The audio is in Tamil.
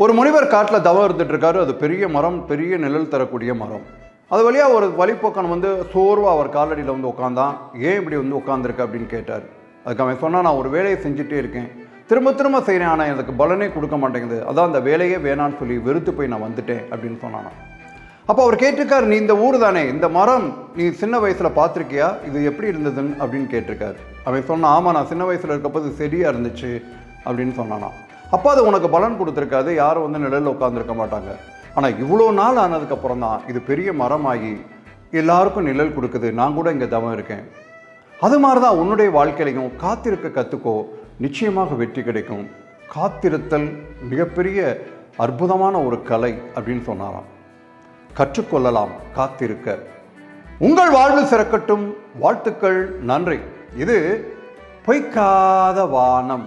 ஒரு முனிவர் காட்டில் தவம் இருந்துட்டு இருக்காரு. அது பெரிய மரம் பெரிய நிழல் தரக்கூடிய மரம். அது வழியாக ஒரு வழிப்போக்கன் வந்து சோர்வாக அவர் காலடியில் வந்து உட்காந்தான் ஏன் இப்படி வந்து உட்காந்துருக்கு அப்படின்னு கேட்டார். அதுக்கு அவன் சொன்னால் நான் ஒரு வேலையை செஞ்சுட்டே இருக்கேன். திரும்ப திரும்ப செய்கிறேன் ஆனால் எனக்கு பலனே கொடுக்க மாட்டேங்குது. அதான் அந்த வேலையே வேணான்னு சொல்லி வெறுத்து போய் நான் வந்துட்டேன். அப்படின்னு சொன்னானான் அப்போ அவர் கேட்டிருக்காரு நீ இந்த ஊர் தானே? இந்த மரம் நீ சின்ன வயசில் பார்த்துருக்கியா? இது எப்படி இருந்ததுன்னு? அப்படின்னு கேட்டிருக்காரு. அவன் சொன்னான் ஆமாம் நான் சின்ன வயசில் இருக்கப்போது செடியாக சரியாக இருந்துச்சு. அப்படின்னு சொன்னானான் அப்போ அது உனக்கு பலன் கொடுத்துருக்காது. யாரும் வந்து நிழலில் உட்காந்துருக்க மாட்டாங்க. ஆனால் இவ்வளோ நாள் ஆனதுக்கப்புறம் தான் இது பெரிய மரமாகி எல்லாருக்கும் நிழல் கொடுக்குது. நான் கூட இங்கே தவம் இருக்கேன். அது மாதிரி தான் உன்னுடைய வாழ்க்கையிலையும் காத்திருக்க கற்றுக்கோ நிச்சயமாக வெற்றி கிடைக்கும். காத்திருத்தல் மிகப்பெரிய அற்புதமான ஒரு கலை அப்படின்னு சொன்னாராம். கற்றுக்கொள்ளலாம் காத்திருக்க. உங்கள் வாழ்வு சிறக்கட்டும். வாழ்த்துக்கள் நன்றி. இது பொய்க்காத வானம்.